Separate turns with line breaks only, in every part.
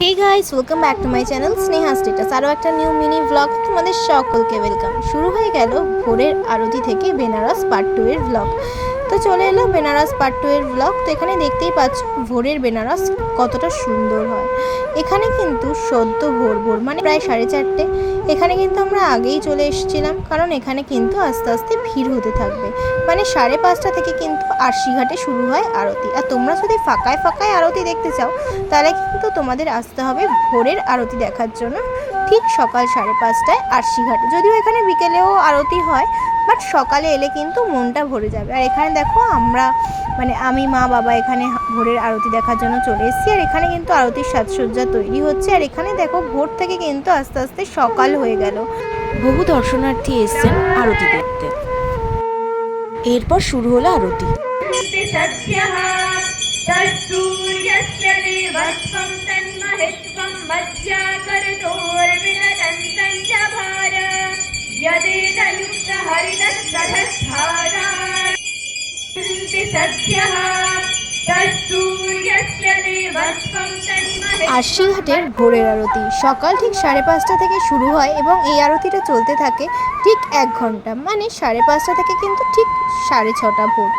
Hey guys welcome back to my channel Sneha status আরও একটা new mini blog তোমাদের সকলকে ওয়েলকাম শুরু হয়ে গেল ভোরের আরতি থেকে বেনারস পার্ট টু এর ব্লগ তো চলে এলো বেনারস পার্ট টু এর ব্লগ তো এখানে দেখতেই পাচ্ছ, ভোরের বেনারস কতটা সুন্দর হয়। এখানে কিন্তু সদ্য ভোর ভোর মানে প্রায় সাড়ে চারটে। এখানে কিন্তু আমরা আগেই চলে এসেছিলাম, কারণ এখানে কিন্তু আস্তে আস্তে ভিড় হতে থাকবে। মানে সাড়ে পাঁচটা থেকে কিন্তু আরশিঘাটে শুরু হয় আরতি। আর তোমরা যদি ফাঁকায় ফাঁকায় আরতি দেখতে চাও, তাহলে কিন্তু তোমাদের আসতে হবে ভোরের আরতি দেখার জন্য। ঠিক সকাল সাড়ে পাঁচটায় আরশিঘাটে যদিও এখানে বিকেলেও আরতি হয় বাট সকালে এলে কিন্তু মনটা ভরে যাবে। আর এখানে দেখো আমরা মানে আমি মা বাবা এখানে ভোরের আরতি দেখার জন্য চলে এসেছি। আর এখানে কিন্তু আরতির সাজসজ্জা তৈরি হচ্ছে। আর এখানে দেখো ভোর থেকে কিন্তু আস্তে আস্তে সকাল হয়ে গেল।
বহু দর্শনার্থী এসছেন আরতি দেখতে। এরপর শুরু হলো আরতি।
সূর্য तत्सूर्यस्य देवत्वं तन्महित्वं मध्याकर्तोर्विनदन्तं च भार यदेतयुक्तहरितस्ततस्थानान्ति सद्यः तत्सूर्यस्य देवत्वं तन्महित्वं
আরশিঘাটের ভোরের আরতি সকাল ঠিক সাড়ে পাঁচটা থেকে শুরু হয় এবং এই আরতিটা চলতে থাকে ঠিক এক ঘন্টা মানে সাড়ে পাঁচটা থেকে কিন্তু ঠিক সাড়ে ছটা ভোর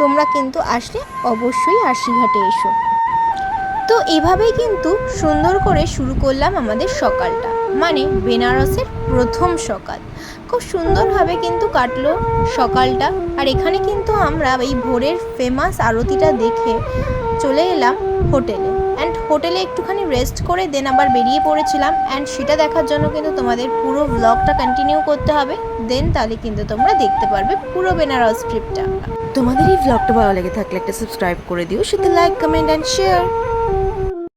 তোমরা কিন্তু আসলে অবশ্যই আরশিঘাটে এসো তো এভাবেই কিন্তু সুন্দর করে শুরু করলাম আমাদের সকালটা। মানে বেনারসের প্রথম সকাল। খুব সুন্দরভাবে কিন্তু কাটলো সকালটা। আর এখানে কিন্তু আমরা এই ভোরের ফেমাস আরতিটা দেখে চলে এলাম হোটেলে। হোটেলে একটুখানি রেস্ট করে দেন আবার বেরিয়ে পড়েছিলাম। অ্যান্ড সেটা দেখার জন্য কিন্তু তোমাদের পুরো ব্লগটা কন্টিনিউ করতে হবে। দেন তাহলে কিন্তু তোমরা দেখতে পারবে পুরো বেনারস ট্রিপটা
তোমাদের এই ব্লগটা ভালো লেগে থাকলে একটা সাবস্ক্রাইব করে দিও, সাথে লাইক কমেন্ট অ্যান্ড শেয়ার